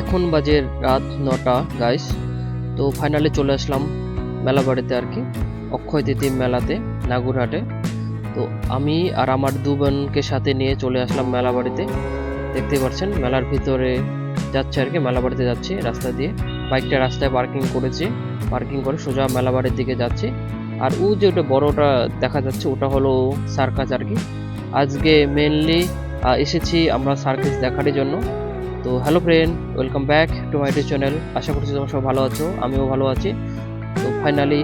এখন বাজে রাত নটা গাইস তো ফাইনালি চলে আসলাম মেলা বাড়িতে আর কি, অক্ষয় তৃতীয় মেলাতে, নাগুরহাটে। তো আমি আর আমার দু বোনকে সাথে নিয়ে চলে আসলাম মেলা বাড়িতে দেখতে পাচ্ছেন, মেলার ভিতরে যাচ্ছে আর কি মেলা বাড়িতে যাচ্ছি, রাস্তা দিয়ে। বাইকটা রাস্তায় পার্কিং করেছি পার্কিং করে সোজা মেলা বাড়ির দিকে যাচ্ছি। আর ও যে ওটা বড়টা দেখা যাচ্ছে, ওটা হলো সার্কাস আর কি। আজকে মেনলি এসেছি আমরা সার্কাস দেখার জন্য। তো hello friend welcome back to my YouTube channel আশা করছি তোমরা সব ভালো আছো, আমিও ভালো আছি। তো ফাইনালি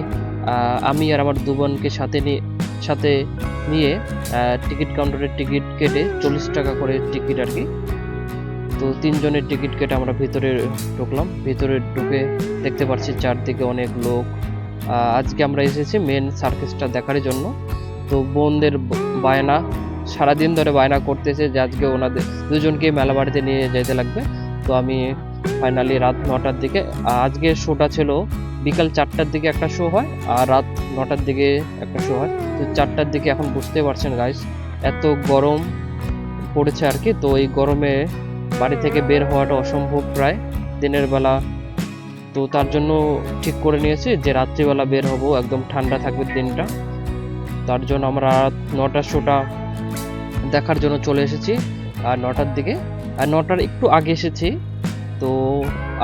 আমি আর আমার দু বোনকে সাথে নিয়ে সাথে নিয়ে টিকিট কাউন্টারের টিকিট কেটে চল্লিশ টাকা করে টিকিট আর কি। তো তিনজনের টিকিট কেটে আমরা ভিতরে ঢুকলাম। ভিতরে ঢুকে দেখতে পাচ্ছি চারদিকে অনেক লোক। আজকে আমরা এসেছি মেন সার্কাসটা দেখার জন্য। তো বোনদের বায়না সারাদিন ধরে বায়না করতেছে যে আজকে ওনাদের দুজনকে মেলা বাড়িতে নিয়ে যেতে লাগবে। তো আমি ফাইনালি রাত নটার দিকে, আজকে শোটা ছিল বিকাল চারটার দিকে একটা শো হয় আর রাত নটার দিকে একটা শো হয়। তো চারটার দিকে এখন বুঝতে পারছেন গাইস এত গরম পড়েছে আর কি। তো এই গরমে বাড়ি থেকে বের হওয়াটা অসম্ভব প্রায় দিনের বেলা। তো তার জন্য ঠিক করে নিয়েছি যে রাত্রিবেলা বের হব, একদম ঠান্ডা থাকবে দিনটা। তার জন্য আমরা নটার শোটা দেখার জন্য চলে এসেছি, আর নটার দিকে। আর নটার একটু আগে এসেছি, তো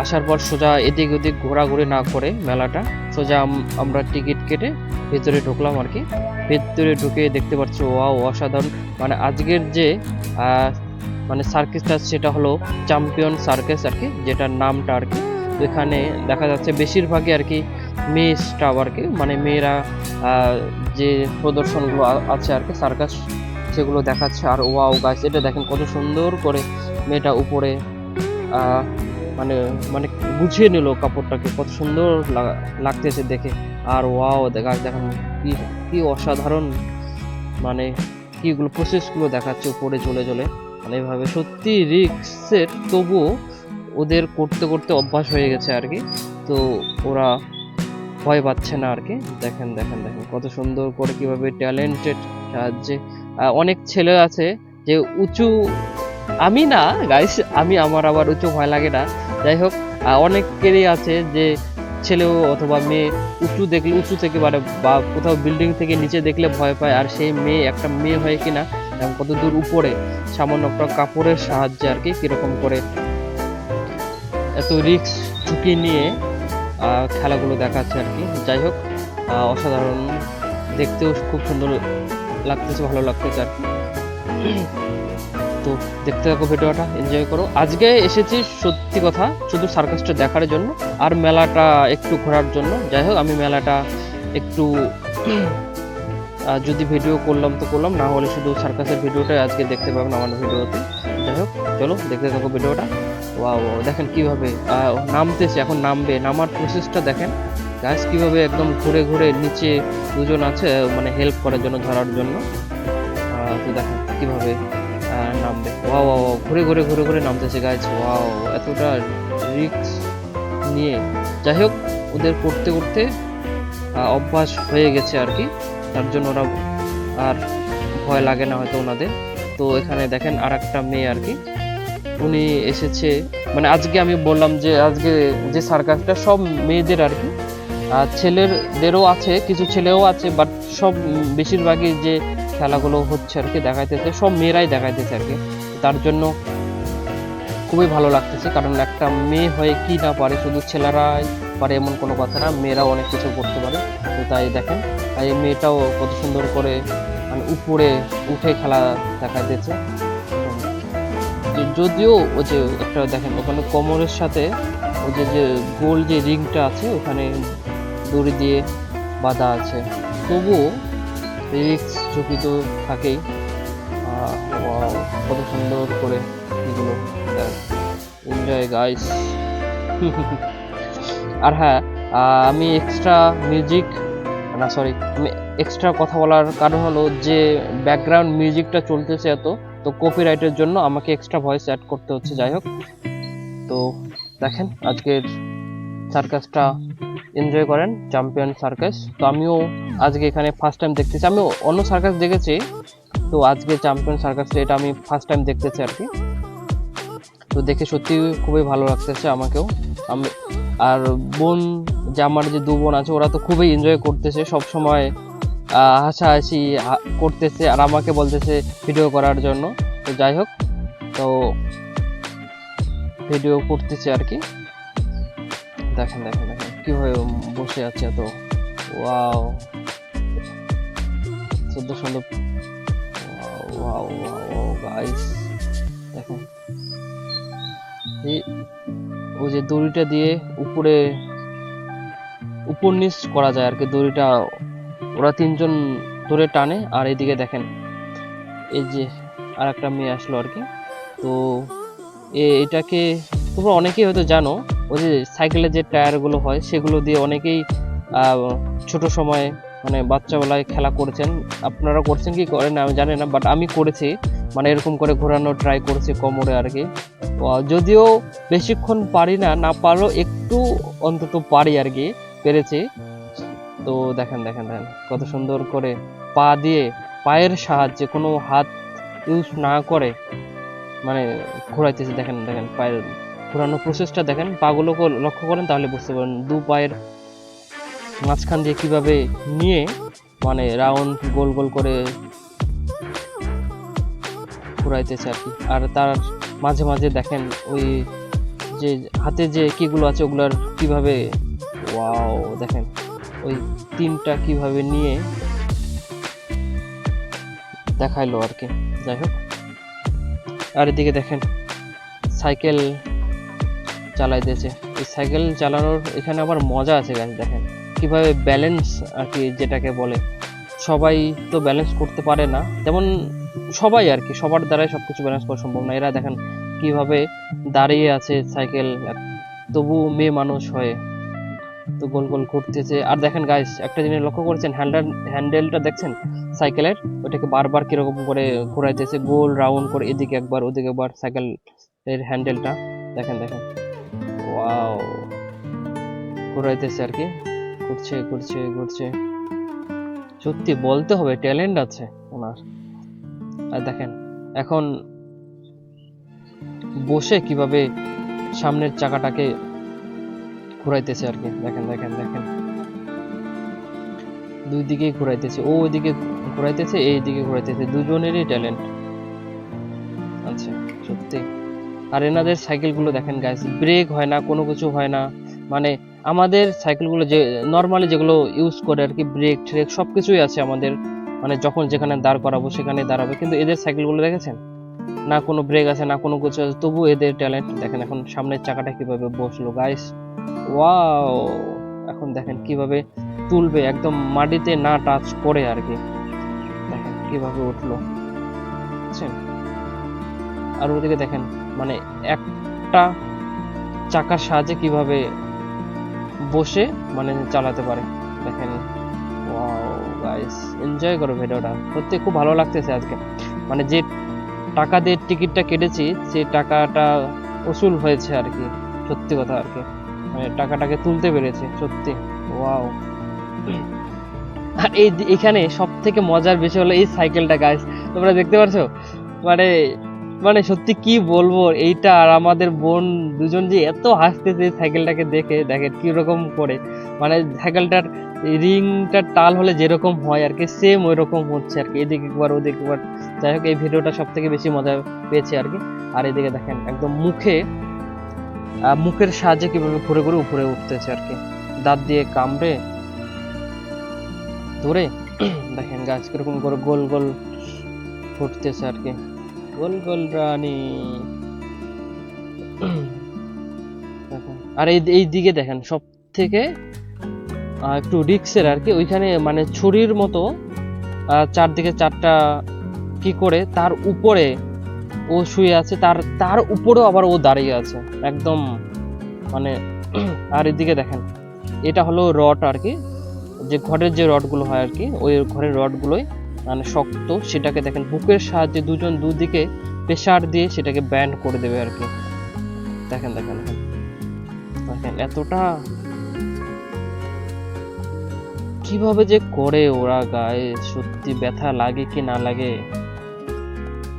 আসার পর সোজা এদিক ওদিক ঘোরাঘুরি না করে মেলাটা, সোজা আমরা টিকিট কেটে ভেতরে ঢুকলাম আর কি। ভেতরে ঢুকে দেখতে পাচ্ছি, ওয়াও, অসাধারণ। মানে আজকের যে মানে সার্কিসটা সেটা হলো চ্যাম্পিয়ন সার্কাস আর কি, যেটার নামটা আর কি। এখানে দেখা যাচ্ছে বেশিরভাগই আর কি মেয়ে স্টাফ আর কি মানে মেয়েরা যে প্রদর্শনগুলো আছে আর কি সার্কাস সেগুলো দেখাচ্ছে। আর ওয়াও গাছ এটা দেখেন কত সুন্দর করে মেয়েটা উপরে মানে মানে গুছিয়ে নিল কাপড়টাকে, কত সুন্দর লাগতেছে দেখে। আর ওয়াও গাছ দেখেন কি কি অসাধারণ মানে কিগুলো প্রসেসগুলো দেখাচ্ছে উপরে চলে চলে। মানে এভাবে সত্যি রিক্সের তবুও ওদের করতে করতে অভ্যাস হয়ে গেছে আর কি। তো ওরা ভয় পাচ্ছে না আর কি। দেখেন দেখেন দেখেন কত সুন্দর করে কীভাবে ট্যালেন্টেড সাহায্যে অনেক ছেলে আছে যে উঁচু, আমি না গাইস আমি আমার আবার উঁচু ভয় লাগে না। যাই হোক অনেকেরই আছে যে ছেলেও অথবা মেয়ে উঁচু দেখলে, উঁচু থেকে মানে বা কোথাও বিল্ডিং থেকে নিচে দেখলে ভয় পায়, আর সেই মেয়ে একটা মেয়ে হয়ে কিনা কত দূর উপরে, সামান্য একটা কাপড়ের সাহায্যে আর কি কীরকম করে এত রিক্স ঝুঁকি নিয়ে খেলাগুলো দেখাচ্ছে আর কি। যাই হোক অসাধারণ, দেখতেও খুব সুন্দর লাগতেছে, ভালো লাগতেছে আর তো দেখতে থাকো ভিডিওটা এনজয় করো। আজকে এসেছি সত্যি কথা, শুধু সার্কাসটা দেখার জন্য আর মেলাটা একটু ঘোরার জন্য। যাই হোক, আমি মেলাটা একটু যদি ভিডিও করলাম তো করলাম, না হলে শুধু সার্কাসের ভিডিওটাই আজকে দেখতে পাবেন আমার ভিডিওতে। যাই হোক, চলো, দেখতে থাকো ভিডিওটা। ওয়াও দেখেন কীভাবে নামতেছে, এখন নামবে। নামার প্রসেসটা দেখেন। গাছ কীভাবে একদম ঘুরে ঘুরে নিচে দুজন আছে মানে হেল্প করার জন্য ধরার জন্য। তো দেখেন কীভাবে নামবে। ওয়াও ওয়াও ওয়াও, ঘুরে ঘুরে ঘুরে ঘুরে নামতেছে গাছ ওয়াও এতটা রিক্স নিয়ে। যাই হোক ওদের করতে করতে অভ্যাস হয়ে গেছে আর কি। তার জন্য ওরা আর ভয় লাগে না হয়তো ওনাদের। তো এখানে দেখেন আর একটা মেয়ে আর কি। উনি এসেছে মানে আজকে আমি বললাম যে আজকে যে সার্কাসটা সব মেয়েদের আর কি। ছেলেদেরও আছে, কিছু ছেলেও আছে বাট সব বেশিরভাগই যে খেলাগুলো হচ্ছে আর কি দেখাইতেছে, সব মেয়েরাই দেখাইতেছে আর কি। তার জন্য খুবই ভালো লাগতেছে, কারণ একটা মেয়ে হয়ে কি না পারে, শুধু ছেলেরাই পারে এমন কোনো কথা না, মেয়েরাও অনেক কিছু করতে পারে। তো তাই দেখেন এই মেয়েটাও কত সুন্দর করে মানে উপরে উঠে খেলা দেখাইতেছে। যদিও ও যে একটা দেখেন, ওখানে কোমরের সাথে ওই যে যে গোল যে রিংটা আছে, ওখানে দড়ি দিয়ে বাঁধা আছে। তবুও রিক্স ঝুঁকি তো থাকেই কত সুন্দর করে এগুলো এনজয় গাইস আর হ্যাঁ আমি এক্সট্রা মিউজিক না সরি আমি এক্সট্রা কথা বলার কারণ হলো যে ব্যাকগ্রাউন্ড মিউজিকটা চলতেছে এত, তো কপিরাইটের জন্য আমাকে এক্সট্রা ভয়েস অ্যাড করতে হচ্ছে। যাই হোক, তো দেখেন, আজকের সার্কাসটা এনজয় করেন চ্যাম্পিয়ন সার্কাস তো আমিও আজকে এখানে ফার্স্ট টাইম দেখতেছি। আমি অন্য সার্কাস দেখেছি। তো আজকে চ্যাম্পিয়ন সার্কাসটা এটা আমি ফার্স্ট টাইম দেখতেছি আর কি। তো দেখে সত্যি খুবই ভালো লাগতেছে আমাকেও। আমি আর বোন, যে আমার যে দু বোন আছে, ওরা তো খুবই এনজয় করতেছে। সব সময় হাসাহাসি করতেছে আর আমাকে বলতেছে ভিডিও করার জন্য। তো যাই হোক, তো ভিডিও করতেছে আর কি। দেখেন দেখেন। কীভাবে বসে আছে এত? ওয়াও। সুন্দর সুন্দর ওয়াও ওয়াও গাইস দেখুন যে দড়িটা দিয়ে উপরে উপর নিচ করা যায় আর কি, দড়িটা, ওরা তিনজন ধরে টানে আর এদিকে দেখেন, এই যে আর একটা মেয়ে আসলো আর কি। তো এটাকে তোমরা অনেকেই হয়তো জানো ওই যে সাইকেলের যে টায়ারগুলো হয়, সেগুলো দিয়ে অনেকেই ছোট সময় মানে বাচ্চাবেলায় খেলা করেছেন। আপনারা করছেন কি করেন আমি জানি না বাট আমি করেছি। মানে এরকম করে ঘোরানো ট্রাই করেছি কোমরে আর কি। যদিও বেশিক্ষণ পারি না না পারলেও একটু অন্তত পারি আর কি, পেরেছি। তো দেখেন দেখেন দেখেন, কত সুন্দর করে পা দিয়ে পায়ের সাহায্যে কোনো হাত ইউজ না করে মানে ঘোরাইতেছে। দেখেন দেখেন, পায়ের ঘোরানো প্রসেসটা দেখেন। পাগুলোকে লক্ষ্য করেন, তাহলে বুঝতে পারেন দু পায়ের মাঝখান দিয়ে কীভাবে নিয়ে মানে রাউন্ড গোল গোল করে ঘুরাইতেছে আর কি। আর তার মাঝে মাঝে দেখেন ওই যে হাতে যে কিগুলো আছে, ওগুলার কীভাবে ওয়াও দেখেন ওই তিনটা কীভাবে নিয়ে দেখাইলো আর কি। যাই হোক। আর এদিকে দেখেন, সাইকেল চালাইতেছে এই সাইকেল চালানোর এখানে আবার মজা আছে গাছ দেখেন। কীভাবে ব্যালেন্স আর কি যেটাকে বলে, সবাই তো ব্যালেন্স করতে পারে না। যেমন সবাই আর কি, সবার দ্বারাই সবকিছু ব্যালেন্স করা সম্ভব না। এরা দেখেন কীভাবে দাঁড়িয়ে আছে সাইকেল, তবু মেয়ে মানুষ হয়ে তো গোল গোল ঘুরতেছে। আর দেখেন গাইস একটা জিনিস লক্ষ্য করেছেন হ্যান্ডেল হ্যান্ডেলটা দেখছেন? সাইকেলের ওটাকে বারবার কীরকম করে ঘোরাইতেছে, গোল রাউন্ড করে এদিকে একবার, ওদিকে একবার সাইকেল এর হ্যান্ডেলটা দেখেন দেখেন। ওয়াও ঘোরাইতেছে আর কি ঘুরছে ঘুরছে ঘুরছে। সত্যি বলতে হবে ট্যালেন্ট আছে ওনার। আর দেখেন, এখন বসে কীভাবে সামনের চাকাটাকে ঘুরাইতেছে আর কি দেখেন দেখেন দেখেন। দুই দিকেই ঘুরাইতেছে, ও ওইদিকে ঘুরাইতেছে, এই দিকে ঘুরাইতেছে। দুজনেরই ট্যালেন্ট আচ্ছা সত্যি। আর এনাদের সাইকেলগুলো দেখেন গাইস ব্রেক হয় না, কোনো কিছু হয় না। মানে আমাদের সাইকেলগুলো যে নর্মালি যেগুলো ইউজ করে আর কি ব্রেক ট্রেক সব কিছুই আছে আমাদের। মানে যখন যেখানে দাঁড় করাবো সেখানে দাঁড়াবে। কিন্তু এদের সাইকেলগুলো দেখেছেন? না কোনো ব্রেক আছে, না কোনো কিছু আছে। তবু এদের ট্যালেন্ট দেখেন এখন সামনের চাকাটা কীভাবে বসল গাইস ওয়াও এখন দেখেন কীভাবে তুলবে, একদম মাটিতে না টাচ করে আর কি। দেখেন কীভাবে উঠল। আর ওদিকে দেখেন মানে একটা চাকার সাহায্যে কীভাবে বসে মানে চালাতে পারে। দেখেন। গাইস এনজয় করো ভিডিওটা। সত্যি খুব ভালো লাগতেছে আজকে। মানে যে টাকা দিয়ে টিকিটটা কেটেছি, সেই টাকাটা উসুল হয়েছে আর কি। সত্যি কথা আর কি। মানে টাকাটাকে তুলতে পেরেছে, সত্যি। ওয়াও আর এই এখানে সব থেকে মজার বিষয় হলো এই সাইকেলটা গাইস তোমরা দেখতে পারছ? মানে মানে সত্যি কি বলব, এইটা আর আমাদের বোন দুজন যে এত হাসতেছে সাইকেলটাকে দেখে, দেখেন কীরকম করে। মানে সাইকেলটার রিংটার টাল হলে যেরকম হয় আর কি সেম ওই রকম হচ্ছে আর কি। এদিকে একবার, ওদিকে একবার। যাই হোক, এই ভিডিওটা সব থেকে বেশি মজা পেয়েছে আর কি। আর এদিকে দেখেন, একদম মুখে মুখের সাহায্যে কীভাবে ঘুরে ঘুরে উপরে উঠতেছে আর কি। দাঁত দিয়ে কামড়ে, ধরে, দেখেন গাছ কীরকম করে গোল গোল ফুটতেছে আর কি। গোল গোল রানী। আর এই দিকে দেখেন সব থেকে একটু রিক্সের আর কি, ওইখানে মানে ছুরির মতো চারদিকে চারটা কি করে, তার উপরে ও শুয়ে আছে, তার তার উপরেও আবার ও দাঁড়িয়ে আছে, একদম মানে আর এদিকে দেখেন, এটা হলো রড আর কি, যে ঘরের যে রডগুলো হয় আর কি, ওই ঘরের রডগুলোই মানে শক্ত, সেটাকে দেখেন, বুকের সাহায্যে দুজন দুদিকে প্রেসার দিয়ে সেটাকে ব্যান্ড করে দেবে আর কি। দেখেন দেখেন দেখেন। এতটা কীভাবে যে করে ওরা গায়ে, সত্যি ব্যথা লাগে কি না লাগে।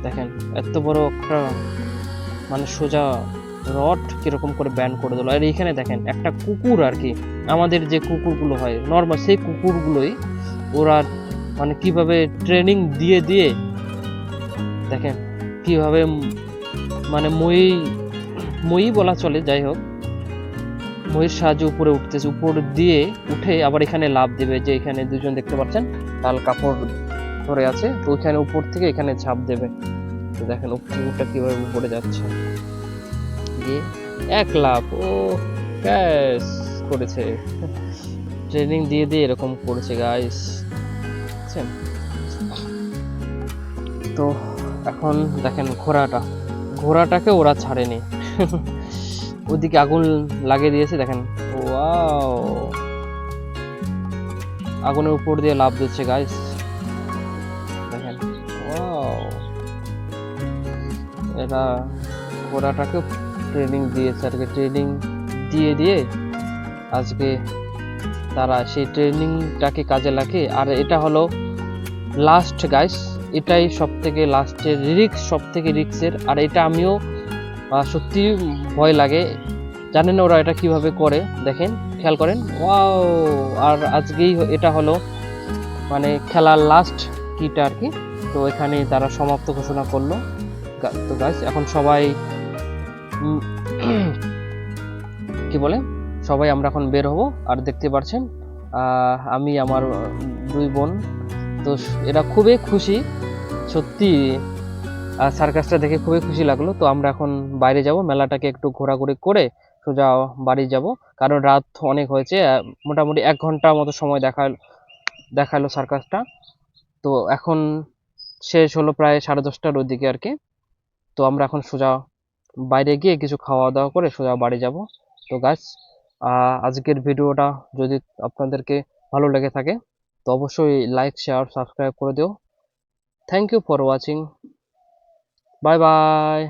দেখেন, এত বড় একটা মানে সোজা রড কীরকম করে ব্যান করে দিল। আর এইখানে দেখেন, একটা কুকুর আর কি, আমাদের যে কুকুরগুলো হয়, নর্মাল সেই কুকুরগুলোই ওরা মানে কীভাবে ট্রেনিং দিয়ে দিয়ে, দেখেন, কীভাবে মানে মই মই বলা চলে, যাই হোক, মইয়ের সাহায্যে উপরে উঠতেছে, উপর দিয়ে উঠে আবার এখানে লাভ দেবে, যে এখানে দুজন দেখতে পাচ্ছেন, লাল কাপড় ধরে আছে, তো ওইখানে উপর থেকে এখানে ঝাঁপ দেবে। তো দেখেন কুকুরটা কীভাবে উপরে যাচ্ছে। দিয়ে এক লাভ ও গ্যাস করেছে। ট্রেনিং দিয়ে দিয়ে এরকম করেছে গাইস বুঝছেন তো এখন দেখেন ঘোড়াটা। ঘোড়াটাকে ওরা ছাড়েনি। ওদিকে আগুন লাগিয়ে দিয়েছে, দেখেন। ওয়াও! আগুনের উপর দিয়ে লাভ দিচ্ছে গাইস দেখেন। ওয়াও! এরা ঘোড়াটাকে ট্রেনিং দিয়েছে, আর কি। ট্রেনিং দিয়ে দিয়ে আজকে তারা সেই ট্রেনিংটাকে কাজে লাগে। আর এটা হলো লাস্ট গাইস এটাই সব থেকে লাস্টের রিক্স সব থেকে রিক্সের আর এটা আমিও সত্যি ভয় লাগে। জানেন ওরা এটা কীভাবে করে? দেখেন, খেয়াল করেন। ওয়াও! আর আজকেই এটা হলো মানে খেলার লাস্ট কিটা আর কি তো এখানে তারা সমাপ্ত ঘোষণা করল। তো গাইস এখন সবাই কি বলে? সবাই আমরা এখন বের হব। আর দেখতে পাচ্ছেন আমি আমার দুই বোন। তো এরা খুবই খুশি, সত্যি সার্কাসটা দেখে খুবই খুশি লাগল। তো আমরা এখন বাইরে যাব, মেলাটাকে একটু ঘোরাঘুরি করে সোজা বাড়ি যাব। কারণ রাত অনেক হয়েছে মোটামুটি এক ঘণ্টার মতো সময় দেখা, দেখাল সার্কাসটা তো এখন শেষ হলো প্রায় সাড়ে দশটার ওদিকে আর কি। তো আমরা এখন সোজা বাইরে গিয়ে কিছু খাওয়া দাওয়া করে সোজা বাড়ি যাব। তো গাছ আজকের ভিডিওটা যদি আপনাদেরকে ভালো লেগে থাকে, তো অবশ্যই লাইক শেয়ার সাবস্ক্রাইব করে দিও। Thank you for watching bye bye